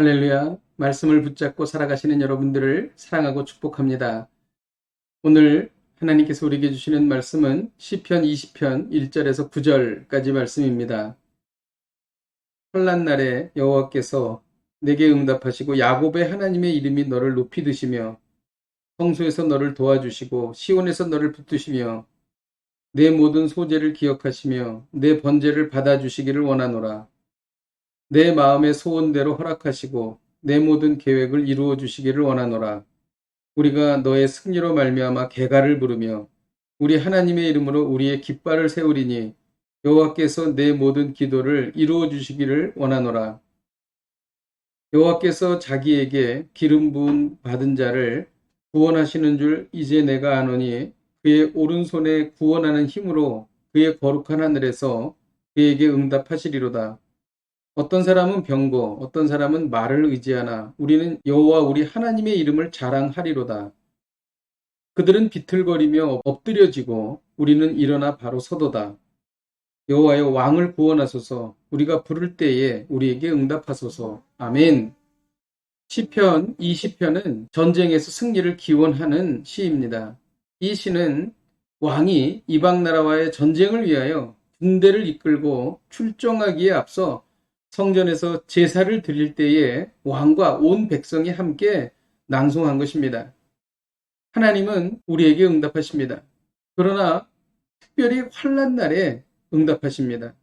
할렐루야. 말씀을 붙잡고 살아가시는 여러분들을 사랑하고 축복합니다. 오늘 하나님께서 우리에게 주시는 말씀은 시편 20편 1절에서 9절까지 말씀입니다. 환난 날에 여호와께서 내게 응답하시고 야곱의 하나님의 이름이 너를 높이 드시며 성소에서 너를 도와주시고 시온에서 너를 붙드시며 내 모든 소재를 기억하시며 내 번제를 받아주시기를 원하노라. 내 마음의 소원대로 허락하시고 내 모든 계획을 이루어 주시기를 원하노라. 우리가 너의 승리로 말미암아 개가를 부르며 우리 하나님의 이름으로 우리의 깃발을 세우리니 여호와께서 내 모든 기도를 이루어 주시기를 원하노라. 여호와께서 자기에게 기름 부은 받은 자를 구원하시는 줄 이제 내가 아노니 그의 오른손에 구원하는 힘으로 그의 거룩한 하늘에서 그에게 응답하시리로다. 어떤 사람은 병거, 어떤 사람은 말을 의지하나 우리는 여호와 우리 하나님의 이름을 자랑하리로다. 그들은 비틀거리며 엎드려지고 우리는 일어나 바로 서도다. 여호와여 왕을 구원하소서 우리가 부를 때에 우리에게 응답하소서. 아멘. 시편 20편은 전쟁에서 승리를 기원하는 시입니다. 이 시는 왕이 이방 나라와의 전쟁을 위하여 군대를 이끌고 출정하기에 앞서 성전에서 제사를 드릴 때에 왕과 온 백성이 함께 낭송한 것입니다. 하나님은 우리에게 응답하십니다. 그러나 특별히 환란 날에 응답하십니다.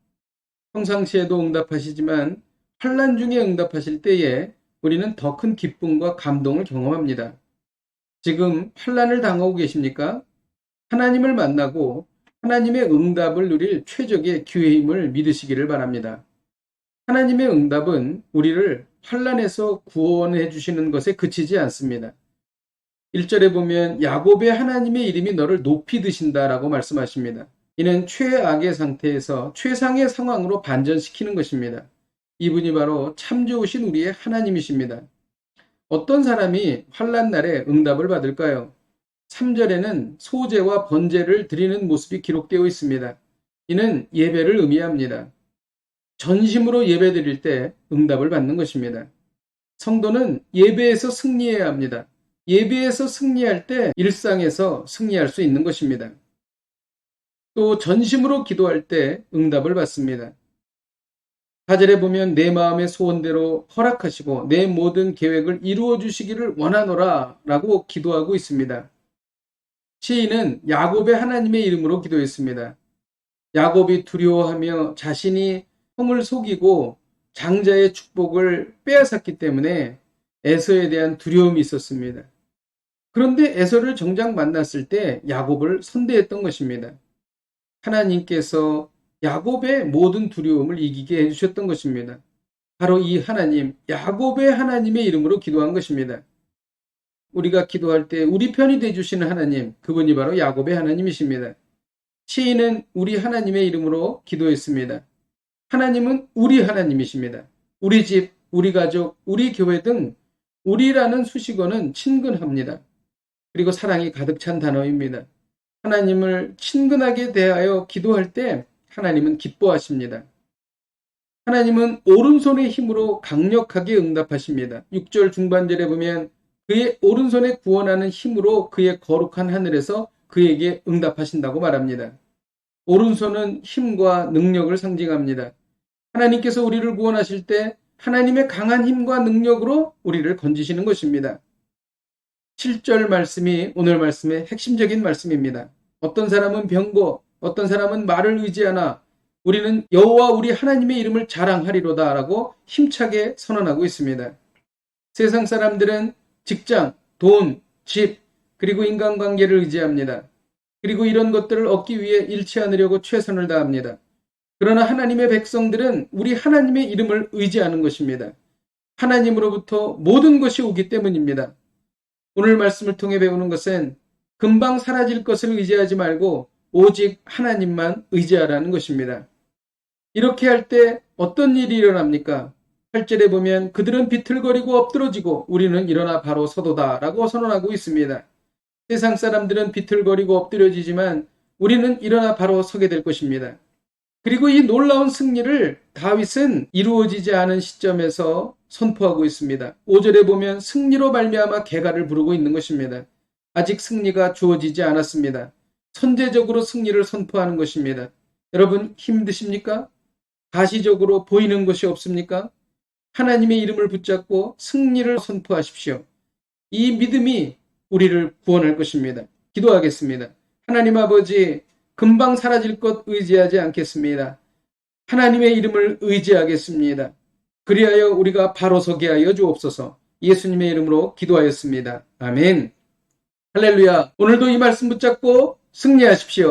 평상시에도 응답하시지만 환란 중에 응답하실 때에 우리는 더 큰 기쁨과 감동을 경험합니다. 지금 환란을 당하고 계십니까? 하나님을 만나고 하나님의 응답을 누릴 최적의 기회임을 믿으시기를 바랍니다. 하나님의 응답은 우리를 환란에서 구원해 주시는 것에 그치지 않습니다. 1절에 보면 야곱의 하나님의 이름이 너를 높이 드신다라고 말씀하십니다. 이는 최악의 상태에서 최상의 상황으로 반전시키는 것입니다. 이분이 바로 참 좋으신 우리의 하나님이십니다. 어떤 사람이 환란 날에 응답을 받을까요? 3절에는 소제와 번제를 드리는 모습이 기록되어 있습니다. 이는 예배를 의미합니다. 전심으로 예배 드릴 때 응답을 받는 것입니다. 성도는 예배에서 승리해야 합니다. 예배에서 승리할 때 일상에서 승리할 수 있는 것입니다. 또 전심으로 기도할 때 응답을 받습니다. 가절에 보면 내 마음의 소원대로 허락하시고 내 모든 계획을 이루어 주시기를 원하노라 라고 기도하고 있습니다. 시인은 야곱의 하나님의 이름으로 기도했습니다. 야곱이 두려워하며 자신이 형을 속이고 장자의 축복을 빼앗았기 때문에 에서에 대한 두려움이 있었습니다. 그런데 에서를 정작 만났을 때 야곱을 선대했던 것입니다. 하나님께서 야곱의 모든 두려움을 이기게 해주셨던 것입니다. 바로 이 하나님, 야곱의 하나님의 이름으로 기도한 것입니다. 우리가 기도할 때 우리 편이 되주시는 하나님, 그분이 바로 야곱의 하나님이십니다. 시인은 우리 하나님의 이름으로 기도했습니다. 하나님은 우리 하나님이십니다. 우리 집, 우리 가족, 우리 교회 등 우리라는 수식어는 친근합니다. 그리고 사랑이 가득 찬 단어입니다. 하나님을 친근하게 대하여 기도할 때 하나님은 기뻐하십니다. 하나님은 오른손의 힘으로 강력하게 응답하십니다. 6절 중반절에 보면 그의 오른손에 구원하는 힘으로 그의 거룩한 하늘에서 그에게 응답하신다고 말합니다. 오른손은 힘과 능력을 상징합니다. 하나님께서 우리를 구원하실 때 하나님의 강한 힘과 능력으로 우리를 건지시는 것입니다. 7절 말씀이 오늘 말씀의 핵심적인 말씀입니다. 어떤 사람은 병고, 어떤 사람은 말을 의지하나 우리는 여호와 우리 하나님의 이름을 자랑하리로다라고 힘차게 선언하고 있습니다. 세상 사람들은 직장, 돈, 집, 그리고 인간관계를 의지합니다. 그리고 이런 것들을 얻기 위해 않으려고 최선을 다합니다. 그러나 하나님의 백성들은 우리 하나님의 이름을 의지하는 것입니다. 하나님으로부터 모든 것이 오기 때문입니다. 오늘 말씀을 통해 배우는 것은 금방 사라질 것을 의지하지 말고 오직 하나님만 의지하라는 것입니다. 이렇게 할 때 어떤 일이 일어납니까? 8절에 보면 그들은 비틀거리고 엎드러지고 우리는 일어나 바로 서도다 라고 선언하고 있습니다. 세상 사람들은 비틀거리고 엎드려지지만 우리는 일어나 바로 서게 될 것입니다. 그리고 이 놀라운 승리를 다윗은 이루어지지 않은 시점에서 선포하고 있습니다. 5절에 보면 승리로 말미암아 개가를 부르고 있는 것입니다. 아직 승리가 주어지지 않았습니다. 선제적으로 승리를 선포하는 것입니다. 여러분 힘드십니까? 가시적으로 보이는 것이 없습니까? 하나님의 이름을 붙잡고 승리를 선포하십시오. 이 믿음이 우리를 구원할 것입니다. 기도하겠습니다. 하나님 아버지, 금방 사라질 것 의지하지 않겠습니다. 하나님의 이름을 의지하겠습니다. 그리하여 우리가 바로 서게 하여 주옵소서. 예수님의 이름으로 기도하였습니다. 아멘. 할렐루야. 오늘도 이 말씀 붙잡고 승리하십시오.